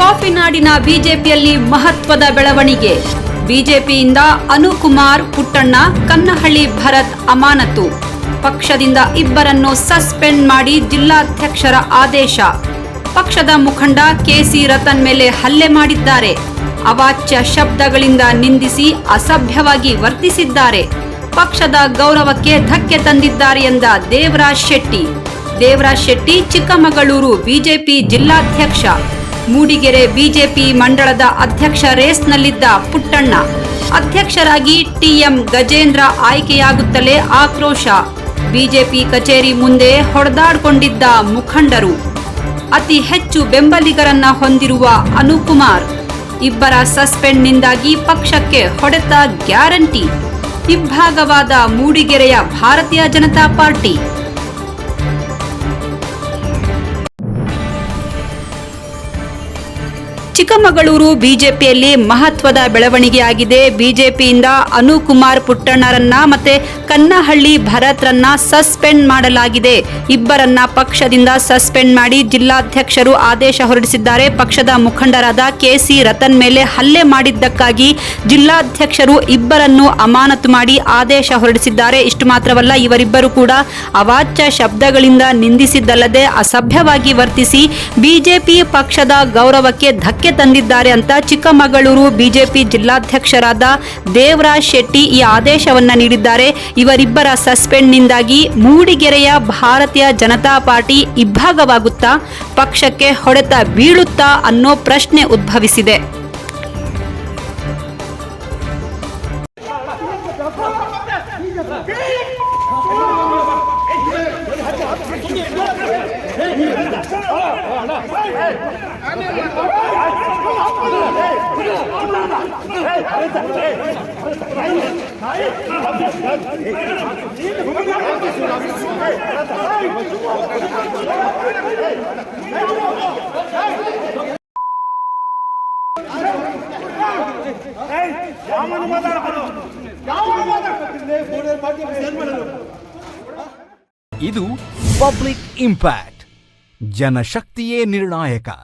ಕಾಫಿನಾಡಿನ ಬಿಜೆಪಿಯಲ್ಲಿ ಮಹತ್ವದ ಬೆಳವಣಿಗೆ. ಬಿಜೆಪಿಯಿಂದ ಅನುಕುಮಾರ್ ಪುಟ್ಟಣ್ಣ, ಕನ್ನಹಳ್ಳಿ ಭರತ್ ಅಮಾನತು. ಪಕ್ಷದಿಂದ ಇಬ್ಬರನ್ನು ಸಸ್ಪೆಂಡ್ ಮಾಡಿ ಜಿಲ್ಲಾಧ್ಯಕ್ಷರ ಆದೇಶ. ಪಕ್ಷದ ಮುಖಂಡ ಕೆಸಿ ರತನ್ ಮೇಲೆ ಹಲ್ಲೆ ಮಾಡಿದ್ದಾರೆ. ಅವಾಚ್ಯ ಶಬ್ದಗಳಿಂದ ನಿಂದಿಸಿ ಅಸಭ್ಯವಾಗಿ ವರ್ತಿಸಿದ್ದಾರೆ. ಪಕ್ಷದ ಗೌರವಕ್ಕೆ ಧಕ್ಕೆ ತಂದಿದ್ದಾರೆ ಎಂದ ದೇವರಾಜ್ ಶೆಟ್ಟಿ. ದೇವರಾಜ್ ಶೆಟ್ಟಿ ಚಿಕ್ಕಮಗಳೂರು ಬಿಜೆಪಿ ಜಿಲ್ಲಾಧ್ಯಕ್ಷ. ಮೂಡಿಗೆರೆ ಬಿಜೆಪಿ ಮಂಡಳದ ಅಧ್ಯಕ್ಷ ರೇಸ್ನಲ್ಲಿದ್ದ ಪುಟ್ಟಣ್ಣ. ಅಧ್ಯಕ್ಷರಾಗಿ ಟಿಎಂ ಗಜೇಂದ್ರ ಆಯ್ಕೆಯಾಗುತ್ತಲೇ ಆಕ್ರೋಶ. ಬಿಜೆಪಿ ಕಚೇರಿ ಮುಂದೆ ಹೊಡೆದಾಡಿಕೊಂಡಿದ್ದ ಮುಖಂಡರು. ಅತಿ ಹೆಚ್ಚು ಬೆಂಬಲಿಗರನ್ನ ಹೊಂದಿರುವ ಅನುಕುಮಾರ್. ಇಬ್ಬರ ಸಸ್ಪೆಂಡ್ನಿಂದಾಗಿ ಪಕ್ಷಕ್ಕೆ ಹೊಡೆತ ಗ್ಯಾರಂಟಿ. ಇಬ್ಬಾಗವಾದ ಮೂಡಿಗೆರೆಯ ಭಾರತೀಯ ಜನತಾ ಪಾರ್ಟಿ. ಚಿಕ್ಕಮಗಳೂರು ಬಿಜೆಪಿಯಲ್ಲಿ ಮಹತ್ವದ ಬೆಳವಣಿಗೆಯಾಗಿದೆ. ಬಿಜೆಪಿಯಿಂದ ಅನುಕುಮಾರ್ ಪುಟ್ಟಣ್ಣರನ್ನ ಮತ್ತೆ ಕನ್ನಹಳ್ಳಿ ಭರತ್ರನ್ನ ಸಸ್ಪೆಂಡ್ ಮಾಡಲಾಗಿದೆ. ಇಬ್ಬರನ್ನ ಪಕ್ಷದಿಂದ ಸಸ್ಪೆಂಡ್ ಮಾಡಿ ಜಿಲ್ಲಾಧ್ಯಕ್ಷರು ಆದೇಶ ಹೊರಡಿಸಿದ್ದಾರೆ. ಪಕ್ಷದ ಮುಖಂಡರಾದ ಕೆಸಿ ರತನ್ ಮೇಲೆ ಹಲ್ಲೆ ಮಾಡಿದ್ದಕ್ಕಾಗಿ ಜಿಲ್ಲಾಧ್ಯಕ್ಷರು ಇಬ್ಬರನ್ನು ಅಮಾನತು ಮಾಡಿ ಆದೇಶ ಹೊರಡಿಸಿದ್ದಾರೆ. ಇಷ್ಟು ಮಾತ್ರವಲ್ಲ, ಇವರಿಬ್ಬರು ಕೂಡ ಅವಾಚ್ಯ ಶಬ್ದಗಳಿಂದ ನಿಂದಿಸಿದ್ದಲ್ಲದೆ ಅಸಭ್ಯವಾಗಿ ವರ್ತಿಸಿ ಬಿಜೆಪಿ ಪಕ್ಷದ ಗೌರವಕ್ಕೆ ಧಕ್ಕೆ ತಂದಿದ್ದಾರೆ ಅಂತ ಚಿಕ್ಕಮಗಳೂರು ಬಿಜೆಪಿ ಜಿಲ್ಲಾಧ್ಯಕ್ಷರಾದ ದೇವರಾಜ್ ಶೆಟ್ಟಿ ಈ ಆದೇಶವನ್ನ ನೀಡಿದ್ದಾರೆ. ಇವರಿಬ್ಬರ ಸಸ್ಪೆಂಡ್ನಿಂದಾಗಿ ಮೂಡಿಗೆರೆಯ ಭಾರತೀಯ ಜನತಾ ಪಾರ್ಟಿ ಇಬ್ಬಾಗವಾಗುತ್ತಾ ಪಕ್ಷಕ್ಕೆ ಹೊಡೆತ ಬೀಳುತ್ತಾ ಅನ್ನೋ ಪ್ರಶ್ನೆ ಉದ್ಭವಿಸಿದೆ. ಯಾವನು ಮಾತಾಡ್ಬೋದು ಯಾವನು ಮಾತಾಡ್ಬೋದು ಇದು ಪಬ್ಲಿಕ್ ಇಂಪ್ಯಾಕ್ಟ್ ಜನಶಕ್ತಿಯೇ ನಿರ್ಣಾಯಕ